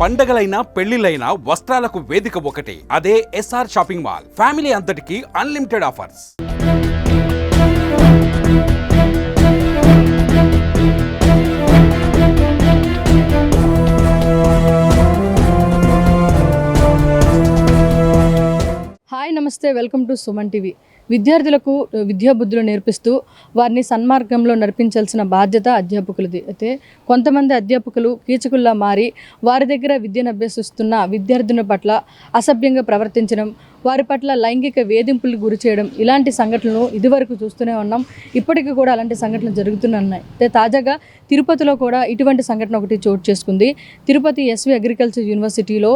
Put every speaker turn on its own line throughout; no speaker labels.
పండగలైనా పెళ్ళిలైనా వస్త్రాలకు వేదిక ఒకటి. అదే ఎస్ఆర్ షాపింగ్ మాల్ ఫ్యామిలీ అంతటికి unlimited offers
hi namaste. Welcome to Suman TV విద్యార్థులకు విద్యాబుద్ధులు నేర్పిస్తూ వారిని సన్మార్గంలో నడిపించాల్సిన బాధ్యత అధ్యాపకులది. అయితే కొంతమంది అధ్యాపకులు కీచకుల్లా మారి వారి దగ్గర విద్యను అభ్యసిస్తున్న విద్యార్థుల పట్ల అసభ్యంగా ప్రవర్తించడం వారి పట్ల లైంగిక వేధింపులు గురి చేయడం ఇలాంటి సంఘటనలు ఇదివరకు చూస్తూనే ఉన్నాం. ఇప్పటికీ కూడా అలాంటి సంఘటనలు జరుగుతూనే ఉన్నాయి. అయితే తాజాగా తిరుపతిలో కూడా ఇటువంటి సంఘటన ఒకటి చోటు చేసుకుంది. తిరుపతి ఎస్వి అగ్రికల్చర్ యూనివర్సిటీలో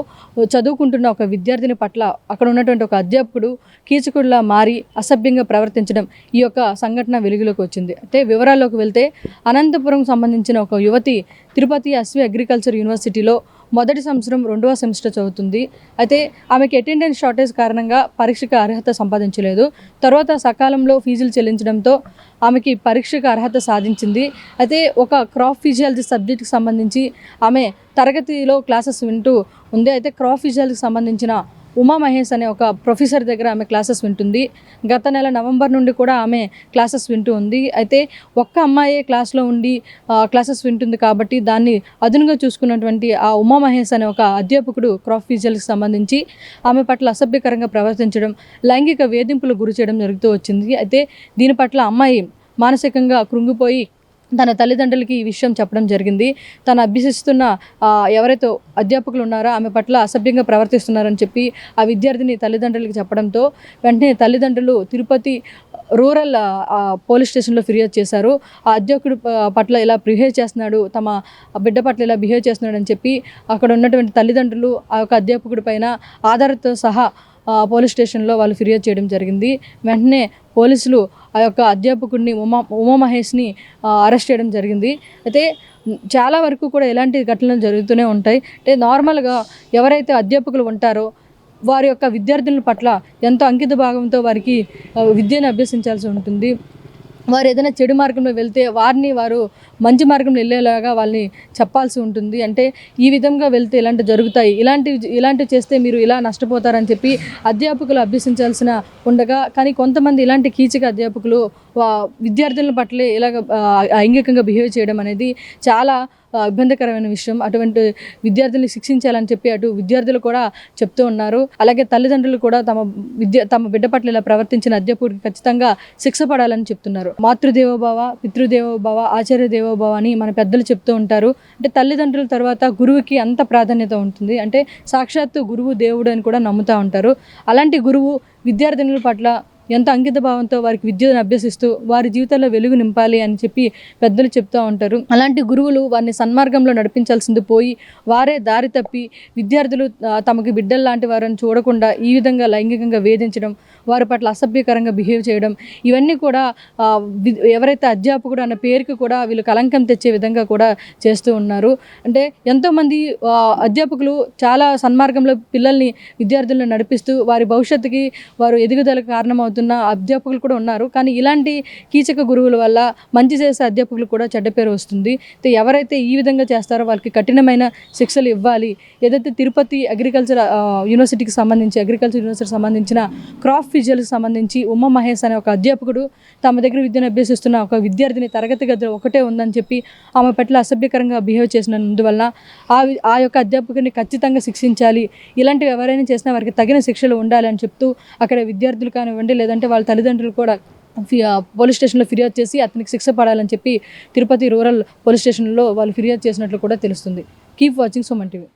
చదువుకుంటున్న ఒక విద్యార్థిని పట్ల అక్కడ ఉన్నటువంటి ఒక అధ్యాపకుడు కీచకుడిలా మారి అసభ్యంగా ప్రవర్తించడం ఈ యొక్క సంఘటన వెలుగులోకి వచ్చింది. అంటే వివరాల్లోకి వెళ్తే అనంతపురం సంబంధించిన ఒక యువతి తిరుపతి అశ్వి అగ్రికల్చర్ యూనివర్సిటీలో మొదటి సంవత్సరం రెండవ సెమిస్టర్ చదువుతుంది. అయితే ఆమెకి అటెండెన్స్ షార్టేజ్ కారణంగా పరీక్షకు అర్హత సంపాదించలేదు. తర్వాత సకాలంలో ఫీజులు చెల్లించడంతో ఆమెకి పరీక్షకు అర్హత సాధించింది. అయితే ఒక క్రాప్ ఫిజియాలజీ సబ్జెక్ట్కి సంబంధించి ఆమె తరగతిలో క్లాసెస్ వింటూ ఉంది. అయితే క్రాప్ ఫిజియాలజీకి సంబంధించిన ఉమా మహేష్ అనే ఒక ప్రొఫెసర్ దగ్గర ఆమె క్లాసెస్ వింటుంది. గత నెల నవంబర్ నుండి కూడా ఆమె క్లాసెస్ వింటూ ఉంది. అయితే ఒక్క అమ్మాయే క్లాస్లో ఉండి ఆ, క్లాసెస్ వింటుంది కాబట్టి దాన్ని అదునుగా చూసుకున్నటువంటి ఆ ఉమా మహేష్ అనే ఒక అధ్యాపకుడు క్రాప్ ఫీజల్కి సంబంధించి ఆమె పట్ల అసభ్యకరంగా ప్రవర్తించడం లైంగిక వేధింపులు గురి చేయడం జరుగుతూ వచ్చింది. అయితే దీని పట్ల అమ్మాయి మానసికంగా కృంగిపోయి తన తల్లిదండ్రులకి ఈ విషయం చెప్పడం జరిగింది. తను అభ్యసిస్తున్న ఎవరైతే అధ్యాపకులు ఉన్నారో ఆమె పట్ల అసభ్యంగా ప్రవర్తిస్తున్నారని చెప్పి ఆ విద్యార్థిని తల్లిదండ్రులకి చెప్పడంతో వెంటనే తల్లిదండ్రులు తిరుపతి రూరల్ ఆ, పోలీస్ స్టేషన్లో ఫిర్యాదు చేశారు. ఆ అధ్యక్షుడు పట్ల ఇలా బిహేవ్ చేస్తున్నాడు తమ బిడ్డ పట్ల ఇలా బిహేవ్ చేస్తున్నాడు అని చెప్పి అక్కడ ఉన్నటువంటి తల్లిదండ్రులు ఆ యొక్క అధ్యాపకుడి పైన ఆధారతో సహా పోలీస్ స్టేషన్లో వాళ్ళు ఫిర్యాదు చేయడం జరిగింది. వెంటనే పోలీసులు ఆ యొక్క అధ్యాపకుడిని ఉమా ఉమా మహేష్ని అరెస్ట్ చేయడం జరిగింది. అయితే చాలా వరకు కూడా ఎలాంటి ఘటనలు జరుగుతూనే ఉంటాయి. అంటే నార్మల్గా ఎవరైతే అధ్యాపకులు ఉంటారో వారి యొక్క విద్యార్థుల పట్ల ఎంతో అంకిత భావంతో వారికి విద్యను అభ్యసించాల్సి ఉంటుంది. వారు ఏదైనా చెడు మార్గంలో వెళ్తే వారిని వారు మంచి మార్గంలో వెళ్ళేలాగా వాళ్ళని చెప్పాల్సి ఉంటుంది. అంటే ఈ విధంగా వెళ్తే ఇలాంటి జరుగుతాయి. ఇలాంటివి ఇలాంటివి చేస్తే మీరు ఇలా నష్టపోతారని చెప్పి అధ్యాపకులు అభ్యసించాల్సిన ఉండగా కానీ కొంతమంది ఇలాంటి కీచక అధ్యాపకులు విద్యార్థుల పట్లే ఇలాగ ఐంగికంగా లైంగికంగా బిహేవ్ చేయడం అనేది చాలా ఇబ్బందికరమైన విషయం. అటువంటి విద్యార్థుల్ని శిక్షించాలని చెప్పి అటు విద్యార్థులు కూడా చెప్తూ ఉన్నారు. అలాగే తల్లిదండ్రులు కూడా తమ విద్య తమ బిడ్డ పట్ల ఇలా ప్రవర్తించిన అధ్యాపకుడికి ఖచ్చితంగా శిక్ష పడాలని చెప్తున్నారు. మాతృదేవోభావ పితృదేవోభావ ఆచార్య దేవోభావ అని మన పెద్దలు చెప్తూ ఉంటారు. అంటే తల్లిదండ్రుల తర్వాత గురువుకి అంత ప్రాధాన్యత ఉంటుంది. అంటే సాక్షాత్తు గురువు దేవుడు అని కూడా నమ్ముతూ ఉంటారు. అలాంటి గురువు విద్యార్థినుల పట్ల ఎంత అంకిత భావంతో వారికి విద్యను అభ్యసిస్తూ వారి జీవితంలో వెలుగు నింపాలి అని చెప్పి పెద్దలు చెప్తూ ఉంటారు. అలాంటి గురువులు వారిని సన్మార్గంలో నడిపించాల్సింది పోయి వారే దారి తప్పి విద్యార్థులు తమకి బిడ్డలు లాంటి వారిని చూడకుండా ఈ విధంగా లైంగికంగా వేధించడం వారి పట్ల అసభ్యకరంగా బిహేవ్ చేయడం ఇవన్నీ కూడా ఎవరైతే అధ్యాపకుడు అన్న పేరుకి కూడా వీళ్ళు కలంకం తెచ్చే విధంగా కూడా చేస్తూ ఉన్నారు. అంటే ఎంతోమంది అధ్యాపకులు చాలా సన్మార్గంలో పిల్లల్ని విద్యార్థులను నడిపిస్తూ వారి భవిష్యత్తుకి వారు ఎదుగుదలకు కారణమవుతున్న అధ్యాపకులు కూడా ఉన్నారు. కానీ ఇలాంటి కీచక గురువుల వల్ల మంచి చేసే అధ్యాపకులు కూడా చెడ్డ పేరు వస్తుంది. ఎవరైతే ఈ విధంగా చేస్తారో వాళ్ళకి కఠినమైన శిక్షలు ఇవ్వాలి. ఏదైతే తిరుపతి అగ్రికల్చర్ యూనివర్సిటీకి సంబంధించి అగ్రికల్చర్ యూనివర్సిటీకి సంబంధించిన క్రాప్ ఫిజియల్కి సంబంధించి ఉమా మహేష్ అనే ఒక అధ్యాపకుడు తమ దగ్గర విద్యను అభ్యసిస్తున్న ఒక విద్యార్థిని తరగతి గదిలో ఒకటే ఉందని చెప్పి ఆమె పట్ల అసభ్యకరంగా బిహేవ్ చేసినందువల్ల ఆ ఆ యొక్క అధ్యాపకుని ఖచ్చితంగా శిక్షించాలి. ఇలాంటివి ఎవరైనా చేసినా వారికి తగిన శిక్షలు ఉండాలి అని చెప్తూ అక్కడ విద్యార్థులు కానివ్వండి లేదంటే వాళ్ళ తల్లిదండ్రులు కూడా పోలీస్ స్టేషన్లో ఫిర్యాదు చేసి అతనికి శిక్ష పడాలని చెప్పి తిరుపతి రూరల్ పోలీస్ స్టేషన్లో వాళ్ళు ఫిర్యాదు చేసినట్లు కూడా తెలుస్తుంది. Keep watching so TV.